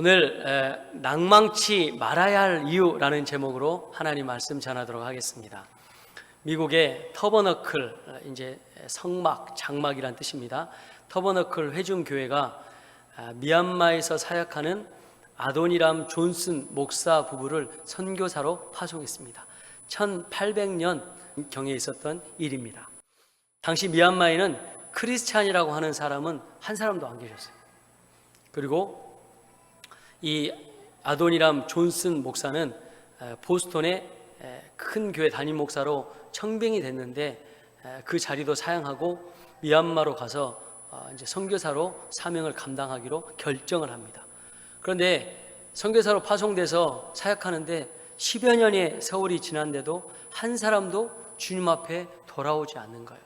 오늘 에, 낭망치 말아야 할 이유라는 제목으로 하나님 말씀 전하도록 하겠습니다. 미국의 터버너클 어, 이제 성막 장막이란 뜻입니다. 터버너클 회중 교회가 아, 미얀마에서 사역하는 아도니람 존슨 목사 부부를 선교사로 파송했습니다. 1800년 경에 있었던 일입니다. 당시 미얀마에는 크리스찬이라고 하는 사람은 한 사람도 안 계셨어요. 그리고 이 아도니람 존슨 목사는 에, 보스턴의 에, 큰 교회 담임 목사로 청빙이 됐는데 에, 그 자리도 사양하고 미얀마로 가서 어, 이제 선교사로 사명을 감당하기로 결정을 합니다. 그런데 선교사로 파송돼서 사역하는데 10여 년의 세월이 지난데도 한 사람도 주님 앞에 돌아오지 않는 거예요.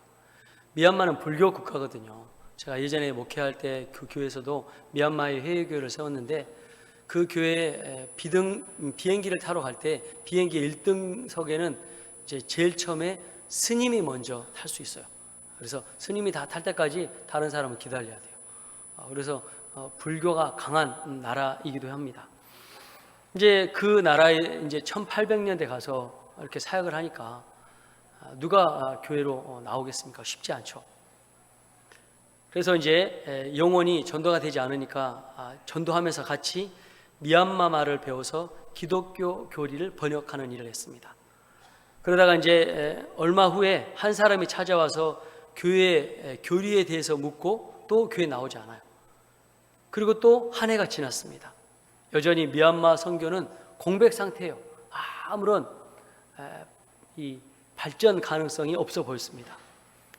미얀마는 불교 국가거든요. 제가 예전에 목회할 때 그 교회에서도 미얀마의 회의교회를 세웠는데 그 교회에 비등 비행기를 타러 갈 때 비행기 1등석에는 이제 제일 처음에 스님이 먼저 탈 수 있어요. 그래서 스님이 다 탈 때까지 다른 사람은 기다려야 돼요. 어, 그래서 어, 불교가 강한 나라이기도 합니다. 이제 그 나라에 이제 1800년대 가서 이렇게 사역을 하니까 아, 누가 아, 교회로 어, 나오겠습니까? 쉽지 않죠. 그래서 이제 에, 영원히 전도가 되지 않으니까 아, 전도하면서 같이 미얀마 말을 배워서 기독교 교리를 번역하는 일을 했습니다. 그러다가 이제 에, 얼마 후에 한 사람이 찾아와서 교회 에, 교리에 대해서 묻고 또 교회 나오지 않아요. 그리고 또 한 해가 지났습니다. 여전히 미얀마 선교는 공백 상태예요. 아무런 에, 이 발전 가능성이 없어 보였습니다.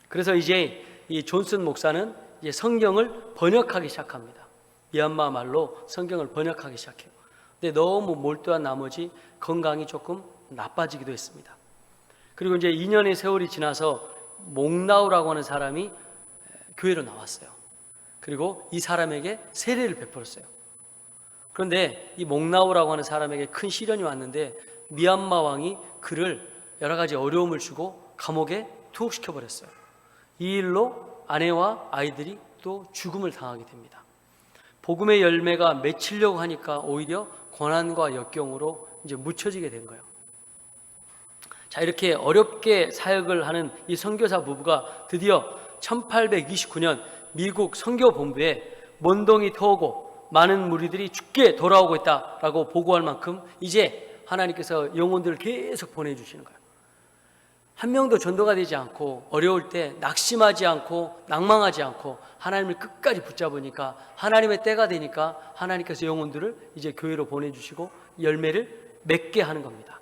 그래서 이제 이 존슨 목사는 이제 성경을 번역하기 시작합니다. 미얀마 말로 성경을 번역하기 시작해요. 근데 너무 몰두한 나머지 건강이 조금 나빠지기도 했습니다. 그리고 이제 2년의 세월이 지나서 몽나우라고 하는 사람이 교회로 나왔어요. 그리고 이 사람에게 세례를 베풀었어요. 그런데 이 몽나우라고 하는 사람에게 큰 시련이 왔는데 미얀마 왕이 그를 여러 가지 어려움을 주고 감옥에 투옥시켜 버렸어요. 이 일로 아내와 아이들이 또 죽음을 당하게 됩니다. 복음의 열매가 맺히려고 하니까 오히려 고난과 역경으로 이제 묻혀지게 된 거예요. 자, 이렇게 어렵게 사역을 하는 이 선교사 부부가 드디어 1829년 미국 선교본부에 먼동이 터오고 많은 무리들이 죽게 돌아오고 있다라고 보고할 만큼 이제 하나님께서 영혼들을 계속 보내주시는 거예요. 한 명도 전도가 되지 않고 어려울 때 낙심하지 않고 낭망하지 않고 하나님을 끝까지 붙잡으니까 하나님의 때가 되니까 하나님께서 영혼들을 이제 교회로 보내주시고 열매를 맺게 하는 겁니다.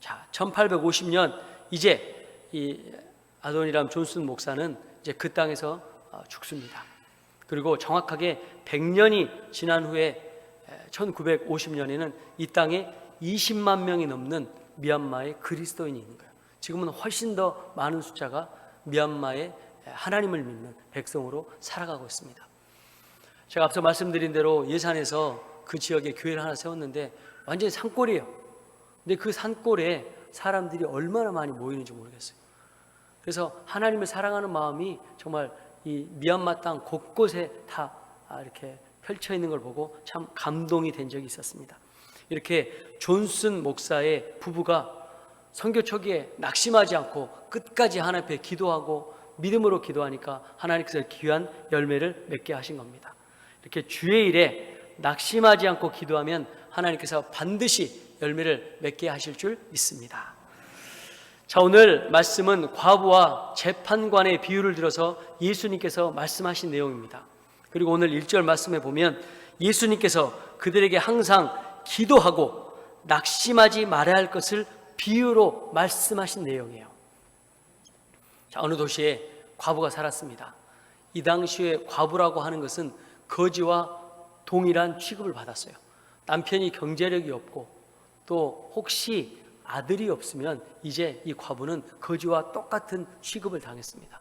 자, 1850년 이제 이 아도니람 존슨 목사는 이제 그 땅에서 어, 죽습니다. 그리고 정확하게 100년이 지난 후에 1950년에는 이 땅에 20만 명이 넘는 미얀마의 그리스도인이 있는 거예요. 지금은 훨씬 더 많은 숫자가 미얀마의 하나님을 믿는 백성으로 살아가고 있습니다. 제가 앞서 말씀드린 대로 예산에서 그 지역에 교회를 하나 세웠는데 완전히 산골이에요. 근데 그 산골에 사람들이 얼마나 많이 모이는지 모르겠어요. 그래서 하나님을 사랑하는 마음이 정말 이 미얀마 땅 곳곳에 다 이렇게 펼쳐 있는 걸 보고 참 감동이 된 적이 있었습니다. 이렇게 존슨 목사의 부부가 선교 초기에 낙심하지 않고 끝까지 하나님 앞에 기도하고 믿음으로 기도하니까 하나님께서 귀한 열매를 맺게 하신 겁니다. 이렇게 주의 일에 낙심하지 않고 기도하면 하나님께서 반드시 열매를 맺게 하실 줄 믿습니다. 자, 오늘 말씀은 과부와 재판관의 비유를 들어서 예수님께서 말씀하신 내용입니다. 그리고 오늘 1절 말씀에 보면 예수님께서 그들에게 항상 기도하고 낙심하지 말아야 할 것을 비유로 말씀하신 내용이에요. 자, 어느 도시에 과부가 살았습니다. 이 당시에 과부라고 하는 것은 거지와 동일한 취급을 받았어요. 남편이 경제력이 없고 또 혹시 아들이 없으면 이제 이 과부는 거지와 똑같은 취급을 당했습니다.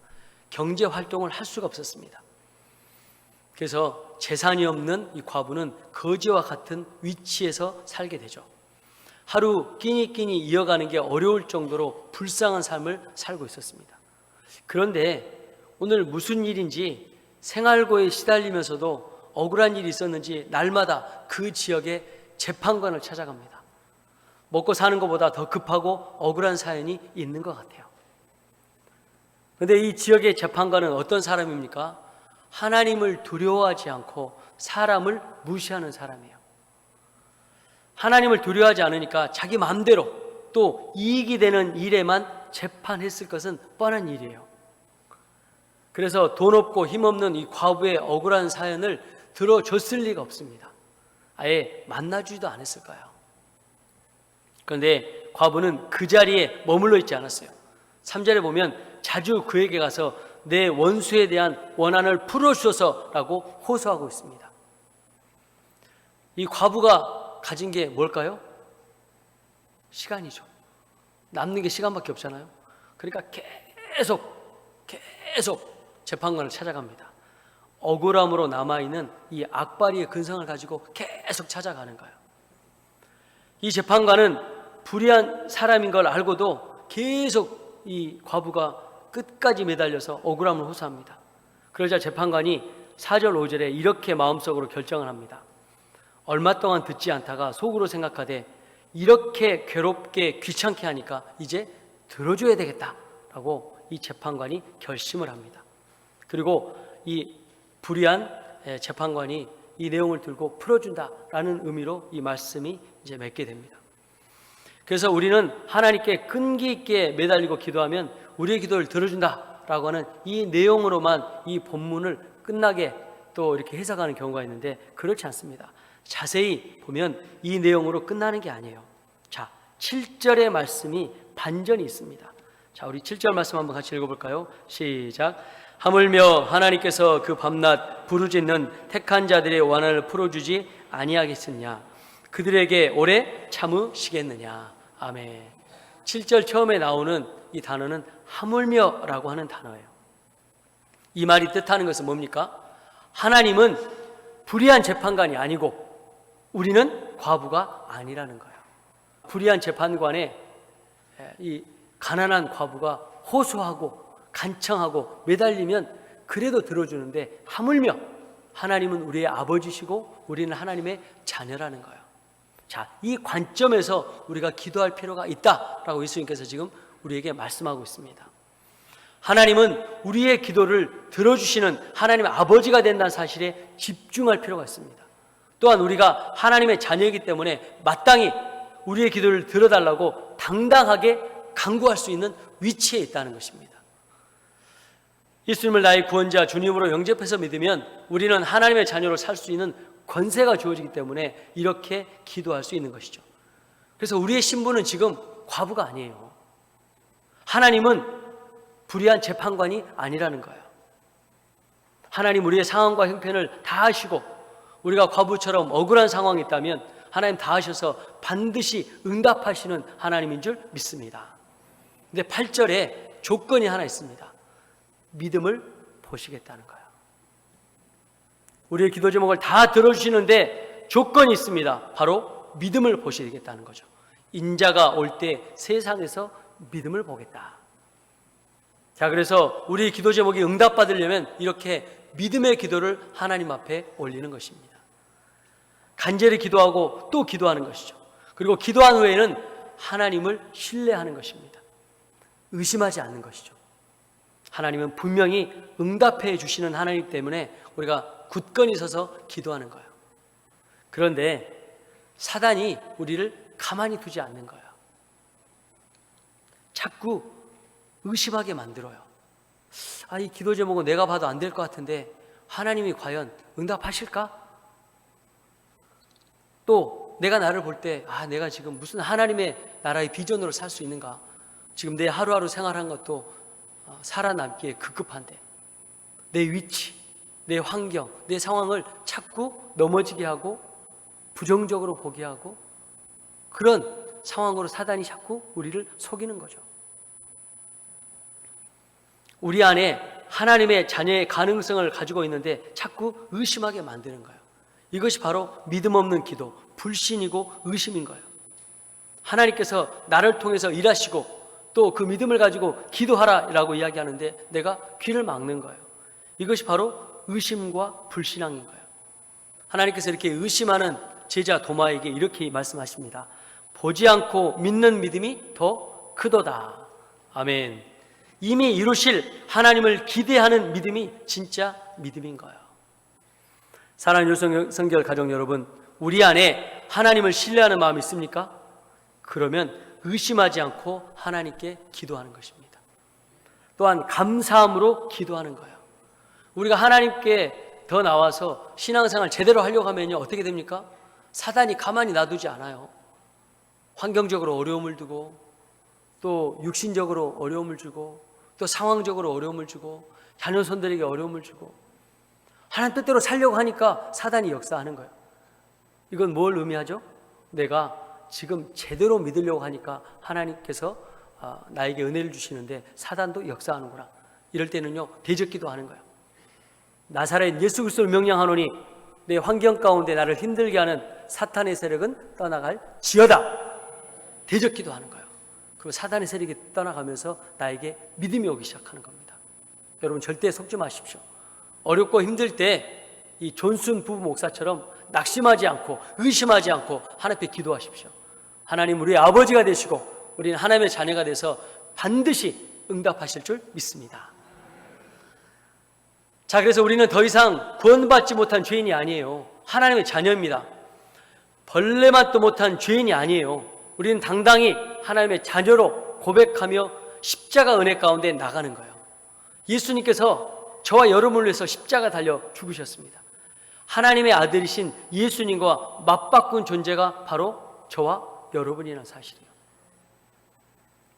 경제 활동을 할 수가 없었습니다. 그래서 재산이 없는 이 과부는 거지와 같은 위치에서 살게 되죠. 하루 끼니 끼니 이어가는 게 어려울 정도로 불쌍한 삶을 살고 있었습니다. 그런데 오늘 무슨 일인지 생활고에 시달리면서도 억울한 일이 있었는지 날마다 그 지역의 재판관을 찾아갑니다. 먹고 사는 것보다 더 급하고 억울한 사연이 있는 것 같아요. 그런데 이 지역의 재판관은 어떤 사람입니까? 하나님을 두려워하지 않고 사람을 무시하는 사람이에요. 하나님을 두려워하지 않으니까 자기 마음대로 또 이익이 되는 일에만 재판했을 것은 뻔한 일이에요. 그래서 돈 없고 힘없는 이 과부의 억울한 사연을 들어줬을 리가 없습니다. 아예 만나주지도 않았을 거예요. 그런데 과부는 그 자리에 머물러 있지 않았어요. 3절에 보면 자주 그에게 가서 내 원수에 대한 원한을 풀어주소서라고 호소하고 있습니다. 이 과부가 가진 게 뭘까요? 시간이죠. 남는 게 시간밖에 없잖아요. 그러니까 계속, 계속 재판관을 찾아갑니다. 억울함으로 남아있는 이 악바리의 근성을 가지고 계속 찾아가는 거예요. 이 재판관은 불의한 사람인 걸 알고도 계속 이 과부가 끝까지 매달려서 억울함을 호소합니다. 그러자 재판관이 4절 5절에 이렇게 마음속으로 결정을 합니다. 얼마 동안 듣지 않다가 속으로 생각하되 이렇게 괴롭게 귀찮게 하니까 이제 들어줘야 되겠다라고 이 재판관이 결심을 합니다. 그리고 이 불의한 재판관이 이 내용을 들고 풀어준다라는 의미로 이 말씀이 이제 맺게 됩니다. 그래서 우리는 하나님께 끈기 있게 매달리고 기도하면 우리의 기도를 들어준다라고 하는 이 내용으로만 이 본문을 끝나게 또 이렇게 해석하는 경우가 있는데 그렇지 않습니다. 자세히 보면 이 내용으로 끝나는 게 아니에요. 자, 7절의 말씀이 반전이 있습니다. 자, 우리 7절 말씀 한번 같이 읽어볼까요? 시작. 하물며 하나님께서 그 밤낮 부르짖는 택한 자들의 원한을 풀어주지 아니하겠느냐? 그들에게 오래 참으시겠느냐? 아멘. 7절 처음에 나오는 이 단어는 하물며라고 하는 단어예요. 이 말이 뜻하는 것은 뭡니까? 하나님은 불의한 재판관이 아니고 우리는 과부가 아니라는 거예요. 불의한 재판관에 이 가난한 과부가 호소하고 간청하고 매달리면 그래도 들어주는데 하물며 하나님은 우리의 아버지시고 우리는 하나님의 자녀라는 거예요. 자, 이 관점에서 우리가 기도할 필요가 있다라고 예수님께서 지금 우리에게 말씀하고 있습니다. 하나님은 우리의 기도를 들어주시는 하나님의 아버지가 된다는 사실에 집중할 필요가 있습니다. 또한 우리가 하나님의 자녀이기 때문에 마땅히 우리의 기도를 들어달라고 당당하게 강구할 수 있는 위치에 있다는 것입니다. 예수님을 나의 구원자 주님으로 영접해서 믿으면 우리는 하나님의 자녀로 살 수 있는 권세가 주어지기 때문에 이렇게 기도할 수 있는 것이죠. 그래서 우리의 신분은 지금 과부가 아니에요. 하나님은 불의한 재판관이 아니라는 거예요. 하나님 우리의 상황과 형편을 다 아시고 우리가 과부처럼 억울한 상황이 있다면 하나님 다 하셔서 반드시 응답하시는 하나님인 줄 믿습니다. 근데 8절에 조건이 하나 있습니다. 믿음을 보시겠다는 거예요. 우리의 기도 제목을 다 들어주시는데 조건이 있습니다. 바로 믿음을 보시겠다는 거죠. 인자가 올 때 세상에서 믿음을 보겠다. 자, 그래서 우리 기도 제목이 응답받으려면 이렇게 믿음의 기도를 하나님 앞에 올리는 것입니다. 간절히 기도하고 또 기도하는 것이죠. 그리고 기도한 후에는 하나님을 신뢰하는 것입니다. 의심하지 않는 것이죠. 하나님은 분명히 응답해 주시는 하나님 때문에 우리가 굳건히 서서 기도하는 거예요. 그런데 사단이 우리를 가만히 두지 않는 거예요. 자꾸 의심하게 만들어요. 아, 이 기도 제목은 내가 봐도 안 될 것 같은데 하나님이 과연 응답하실까? 또 내가 나를 볼 때, 아, 내가 지금 무슨 하나님의 나라의 비전으로 살 수 있는가? 지금 내 하루하루 생활한 것도 어, 살아남기에 급급한데 내 위치, 내 환경, 내 상황을 자꾸 넘어지게 하고 부정적으로 보게 하고 그런 상황으로 사단이 자꾸 우리를 속이는 거죠. 우리 안에 하나님의 자녀의 가능성을 가지고 있는데 자꾸 의심하게 만드는 거예요. 이것이 바로 믿음 없는 기도, 불신이고 의심인 거예요. 하나님께서 나를 통해서 일하시고 또 그 믿음을 가지고 기도하라라고 이야기하는데 내가 귀를 막는 거예요. 이것이 바로 의심과 불신앙인 거예요. 하나님께서 이렇게 의심하는 제자 도마에게 이렇게 말씀하십니다. 보지 않고 믿는 믿음이 더 크도다. 아멘. 이미 이루실 하나님을 기대하는 믿음이 진짜 믿음인 거예요. 사랑하는 유성- 성결 가족 여러분, 우리 안에 하나님을 신뢰하는 마음이 있습니까? 그러면 의심하지 않고 하나님께 기도하는 것입니다. 또한 감사함으로 기도하는 거예요. 우리가 하나님께 더 나와서 신앙생활 제대로 하려고 하면요 어떻게 됩니까? 사단이 가만히 놔두지 않아요. 환경적으로 어려움을 두고 또 육신적으로 어려움을 주고 또 상황적으로 어려움을 주고 자녀손들에게 어려움을 주고 하나님 뜻대로 살려고 하니까 사단이 역사하는 거예요. 이건 뭘 의미하죠? 내가 지금 제대로 믿으려고 하니까 하나님께서 아, 나에게 은혜를 주시는데 사단도 역사하는구나. 이럴 때는요 대적기도 하는 거예요. 나사렛 예수 그리스도를 명령하노니 내 환경 가운데 나를 힘들게 하는 사탄의 세력은 떠나갈 지어다. 대적기도 하는 거예요. 그리고 사단의 세력이 떠나가면서 나에게 믿음이 오기 시작하는 겁니다. 여러분 절대 속지 마십시오. 어렵고 힘들 때 이 존슨 부부 목사처럼 낙심하지 않고 의심하지 않고 하나님 앞에 기도하십시오. 하나님 우리 아버지가 되시고 우리는 하나님의 자녀가 돼서 반드시 응답하실 줄 믿습니다. 자, 그래서 우리는 더 이상 구원받지 못한 죄인이 아니에요. 하나님의 자녀입니다. 벌레 맛도 못한 죄인이 아니에요. 우리는 당당히 하나님의 자녀로 고백하며 십자가 은혜 가운데 나가는 거예요. 예수님께서 저와 여러분을 위해서 십자가 달려 죽으셨습니다. 하나님의 아들이신 예수님과 맞바꾼 존재가 바로 저와 여러분이라는 사실이에요.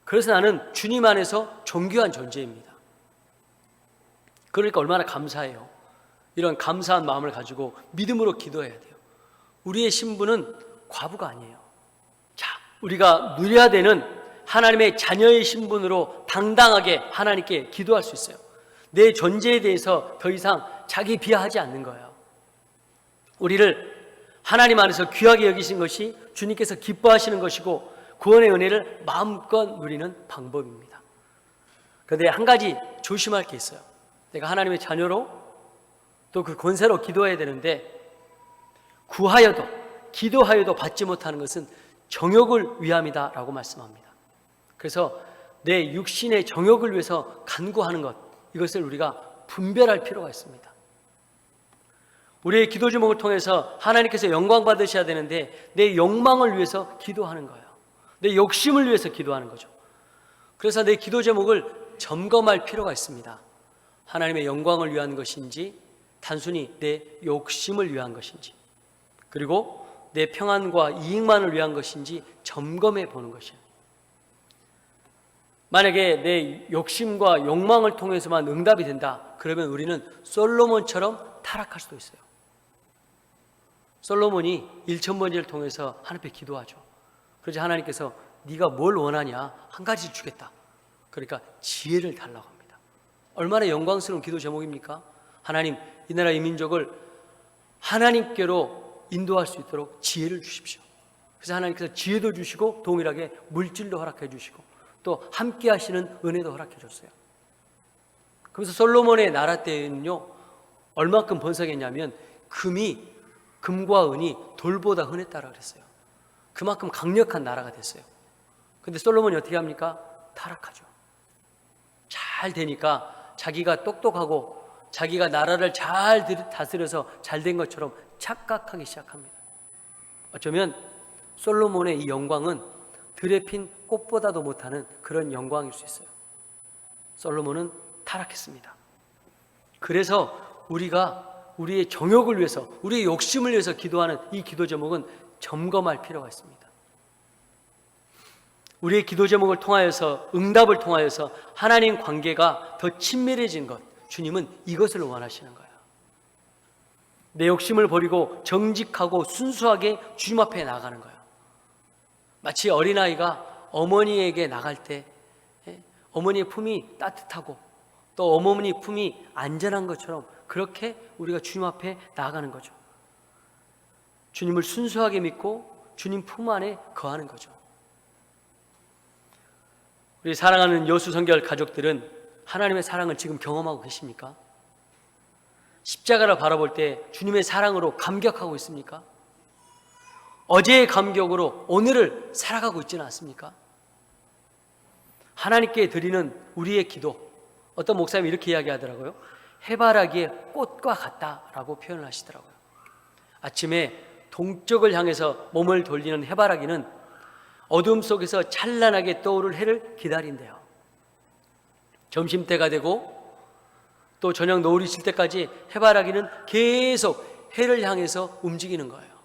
그래서 나는 주님 안에서 존귀한 존재입니다. 그러니까 얼마나 감사해요. 이런 감사한 마음을 가지고 믿음으로 기도해야 돼요. 우리의 신분은 과부가 아니에요. 자, 우리가 누려야 되는 하나님의 자녀의 신분으로 당당하게 하나님께 기도할 수 있어요. 내 존재에 대해서 더 이상 자기 비하하지 않는 거예요. 우리를 하나님 안에서 귀하게 여기신 것이 주님께서 기뻐하시는 것이고 구원의 은혜를 마음껏 누리는 방법입니다. 그런데 한 가지 조심할 게 있어요. 내가 하나님의 자녀로 또 그 권세로 기도해야 되는데 구하여도 기도하여도 받지 못하는 것은 정욕을 위함이다라고 말씀합니다. 그래서 내 육신의 정욕을 위해서 간구하는 것 이것을 우리가 분별할 필요가 있습니다. 우리의 기도 제목을 통해서 하나님께서 영광 받으셔야 되는데 내 욕망을 위해서 기도하는 거예요. 내 욕심을 위해서 기도하는 거죠. 그래서 내 기도 제목을 점검할 필요가 있습니다. 하나님의 영광을 위한 것인지 단순히 내 욕심을 위한 것인지 그리고 내 평안과 이익만을 위한 것인지 점검해 보는 것이에요. 만약에 내 욕심과 욕망을 통해서만 응답이 된다. 그러면 우리는 솔로몬처럼 타락할 수도 있어요. 솔로몬이 일천번제를 통해서 하나님 앞에 기도하죠. 그러자 하나님께서 네가 뭘 원하냐 한 가지 주겠다. 그러니까 지혜를 달라고 합니다. 얼마나 영광스러운 기도 제목입니까? 하나님 이 나라 이 민족을 하나님께로 인도할 수 있도록 지혜를 주십시오. 그래서 하나님께서 지혜도 주시고 동일하게 물질도 허락해 주시고 또 함께 하시는 은혜도 허락해 줬어요. 그래서 솔로몬의 나라 때는요 얼마큼 번성했냐면 금이 금과 은이 돌보다 흔했다라 그랬어요. 그만큼 강력한 나라가 됐어요. 근데 솔로몬이 어떻게 합니까? 타락하죠. 잘 되니까 자기가 똑똑하고 자기가 나라를 잘 다스려서 잘 된 것처럼 착각하기 시작합니다. 어쩌면 솔로몬의 이 영광은 들에 핀 꽃보다도 못하는 그런 영광일 수 있어요. 솔로몬은 타락했습니다. 그래서 우리가 우리의 정욕을 위해서, 우리의 욕심을 위해서 기도하는 이 기도 제목은 점검할 필요가 있습니다. 우리의 기도 제목을 통하여서 응답을 통하여서 하나님 관계가 더 친밀해진 것, 주님은 이것을 원하시는 거예요. 내 욕심을 버리고 정직하고 순수하게 주님 앞에 나가는 거예요. 마치 어린아이가 어머니에게 나갈 때 예, 어머니의 품이 따뜻하고 또 어머니 품이 안전한 것처럼 그렇게 우리가 주님 앞에 나아가는 거죠. 주님을 순수하게 믿고 주님 품 안에 거하는 거죠. 우리 사랑하는 여수 성결 가족들은 하나님의 사랑을 지금 경험하고 계십니까? 십자가를 바라볼 때 주님의 사랑으로 감격하고 있습니까? 어제의 감격으로 오늘을 살아가고 있지는 않습니까? 하나님께 드리는 우리의 기도 어떤 목사님이 이렇게 이야기하더라고요. 해바라기의 꽃과 같다라고 표현을 하시더라고요. 아침에 동쪽을 향해서 몸을 돌리는 해바라기는 어둠 속에서 찬란하게 떠오를 해를 기다린대요. 점심때가 되고 또 저녁 노을이 질 때까지 해바라기는 계속 해를 향해서 움직이는 거예요.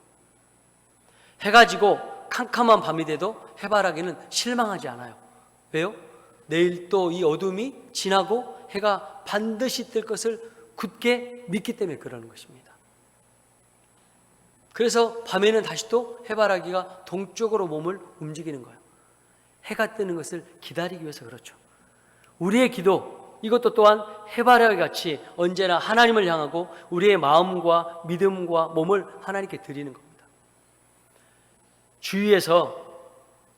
해가 지고 캄캄한 밤이 돼도 해바라기는 실망하지 않아요. 왜요? 내일 또 이 어둠이 지나고 해가 반드시 뜰 것을 굳게 믿기 때문에 그러는 것입니다. 그래서 밤에는 다시 또 해바라기가 동쪽으로 몸을 움직이는 거예요. 해가 뜨는 것을 기다리기 위해서 그렇죠. 우리의 기도 이것도 또한 해바라기 같이 언제나 하나님을 향하고 우리의 마음과 믿음과 몸을 하나님께 드리는 겁니다. 주위에서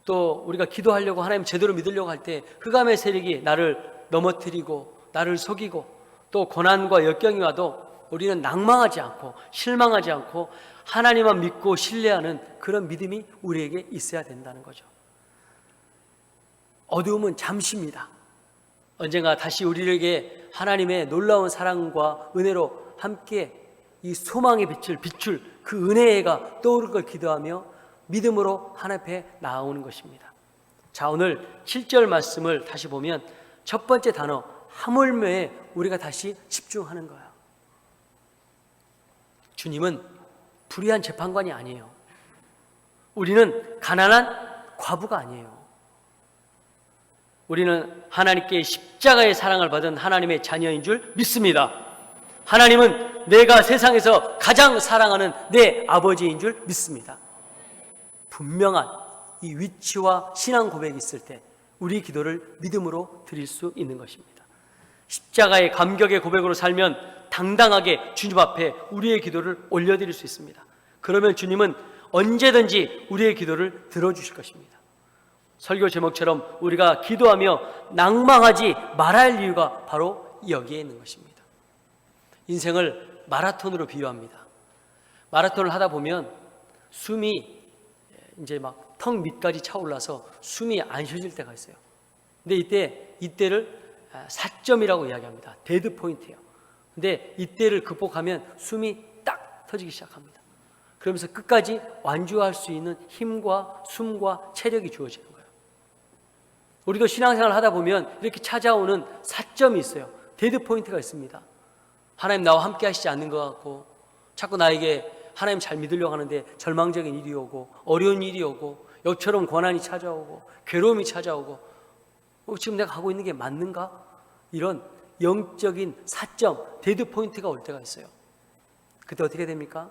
또 우리가 기도하려고 하나님 제대로 믿으려고 할 때 흑암의 세력이 나를 넘어뜨리고 나를 속이고 또 고난과 역경이 와도 우리는 낭망하지 않고 실망하지 않고 하나님만 믿고 신뢰하는 그런 믿음이 우리에게 있어야 된다는 거죠. 어두움은 잠시입니다. 언젠가 다시 우리에게 하나님의 놀라운 사랑과 은혜로 함께 이 소망의 빛을 비출 그 은혜가 떠오를 걸 기도하며 믿음으로 하나님 앞에 나아오는 것입니다. 자, 오늘 7절 말씀을 다시 보면 첫 번째 단어 하물며에 우리가 다시 집중하는 거예요. 주님은 불의한 재판관이 아니에요. 우리는 가난한 과부가 아니에요. 우리는 하나님께 십자가의 사랑을 받은 하나님의 자녀인 줄 믿습니다. 하나님은 내가 세상에서 가장 사랑하는 내 아버지인 줄 믿습니다. 분명한 이 위치와 신앙 고백이 있을 때 우리 기도를 믿음으로 드릴 수 있는 것입니다. 십자가의 감격의 고백으로 살면 당당하게 주님 앞에 우리의 기도를 올려드릴 수 있습니다. 그러면 주님은 언제든지 우리의 기도를 들어주실 것입니다. 설교 제목처럼 우리가 기도하며 낭망하지 말아야 할 이유가 바로 여기에 있는 것입니다. 인생을 마라톤으로 비유합니다. 마라톤을 하다 보면 숨이 이제 막 턱 밑까지 차올라서 숨이 안 쉬어질 때가 있어요. 근데 이때 이때를 사점이라고 이야기합니다. 데드 포인트예요. 근데 이때를 극복하면 숨이 딱 터지기 시작합니다. 그러면서 끝까지 완주할 수 있는 힘과 숨과 체력이 주어지는 거예요. 우리도 신앙생활 하다 보면 이렇게 찾아오는 사점이 있어요. 데드 포인트가 있습니다. 하나님 나와 함께 하시지 않는 것 같고 자꾸 나에게 하나님 잘 믿으려고 하는데 절망적인 일이 오고 어려운 일이 오고 여처럼 고난이 찾아오고 괴로움이 찾아오고 어, 지금 내가 하고 있는 게 맞는가? 이런 영적인 사점, 데드 포인트가 올 때가 있어요. 그때 어떻게 됩니까?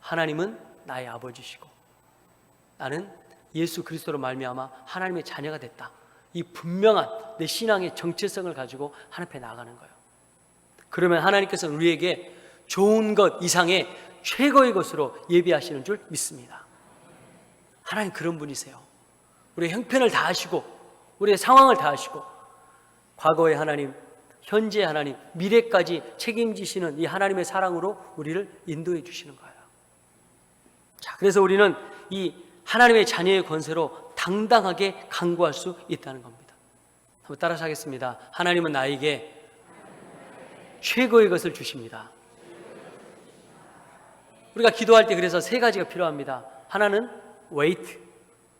하나님은 나의 아버지시고 나는 예수 그리스도로 말미암아 하나님의 자녀가 됐다. 이 분명한 내 신앙의 정체성을 가지고 하나님 앞에 나가는 거예요. 그러면 하나님께서는 우리에게 좋은 것 이상의 최고의 것으로 예비하시는 줄 믿습니다. 하나님 그런 분이세요. 우리의 형편을 다 아시고 우리의 상황을 다 아시고 과거의 하나님, 현재의 하나님, 미래까지 책임지시는 이 하나님의 사랑으로 우리를 인도해 주시는 거예요. 자, 그래서 우리는 이 하나님의 자녀의 권세로 당당하게 강구할 수 있다는 겁니다. 한번 따라서 하겠습니다. 하나님은 나에게 최고의 것을 주십니다. 우리가 기도할 때 그래서 세 가지가 필요합니다. 하나는 wait.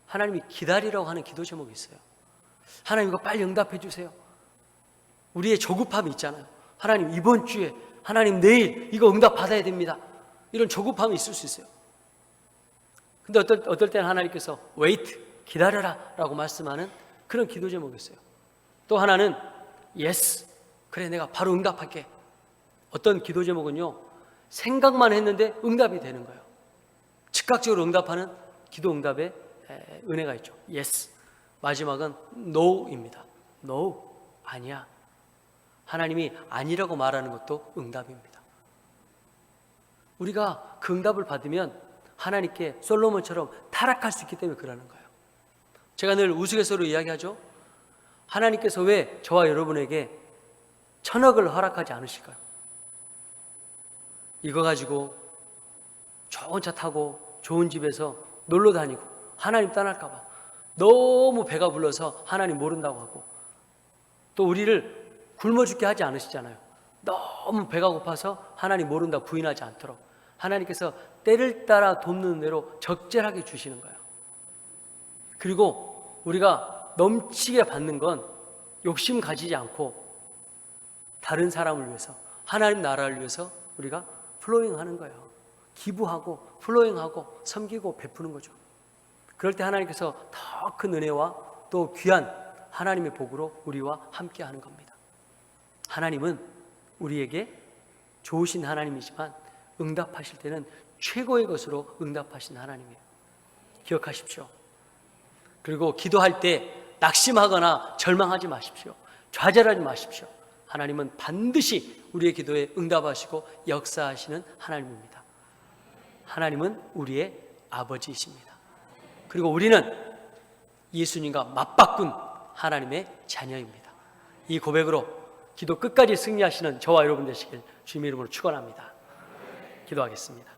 하나님이 기다리라고 하는 기도 제목이 있어요. 하나님 이거 빨리 응답해 주세요. 우리의 조급함이 있잖아요. 하나님 이번 주에, 하나님 내일 이거 응답 받아야 됩니다. 이런 조급함이 있을 수 있어요. 근데 어떨, 어떨 때는 하나님께서 wait, 기다려라 라고 말씀하는 그런 기도 제목이 있어요. 또 하나는 yes, 그래 내가 바로 응답할게. 어떤 기도 제목은요, 생각만 했는데 응답이 되는 거예요. 즉각적으로 응답하는 기도 응답의 은혜가 있죠. yes. 마지막은 no입니다. no. 아니야. 하나님이 아니라고 말하는 것도 응답입니다. 우리가 그 응답을 받으면 하나님께 솔로몬처럼 타락할 수 있기 때문에 그러는 거예요. 제가 늘 우스갯소리로 이야기하죠. 하나님께서 왜 저와 여러분에게 천억을 허락하지 않으실까요? 이거 가지고 좋은 차 타고 좋은 집에서 놀러 다니고 하나님 떠날까 봐 너무 배가 불러서 하나님 모른다고 하고 또 우리를 굶어 죽게 하지 않으시잖아요. 너무 배가 고파서 하나님 모른다 부인하지 않도록 하나님께서 때를 따라 돕는 대로 적절하게 주시는 거예요. 그리고 우리가 넘치게 받는 건 욕심 가지지 않고 다른 사람을 위해서 하나님 나라를 위해서 우리가 플로잉 하는 거예요. 기부하고 플로잉하고 섬기고 베푸는 거죠. 그럴 때 하나님께서 더 큰 은혜와 또 귀한 하나님의 복으로 우리와 함께 하는 겁니다. 하나님은 우리에게 좋으신 하나님이지만 응답하실 때는 최고의 것으로 응답하신 하나님이에요. 기억하십시오. 그리고 기도할 때 낙심하거나 절망하지 마십시오. 좌절하지 마십시오. 하나님은 반드시 우리의 기도에 응답하시고 역사하시는 하나님입니다. 하나님은 우리의 아버지이십니다. 그리고 우리는 예수님과 맞바꾼 하나님의 자녀입니다. 이 고백으로 기도 끝까지 승리하시는 저와 여러분 되시길 주님의 이름으로 축원합니다. 기도하겠습니다.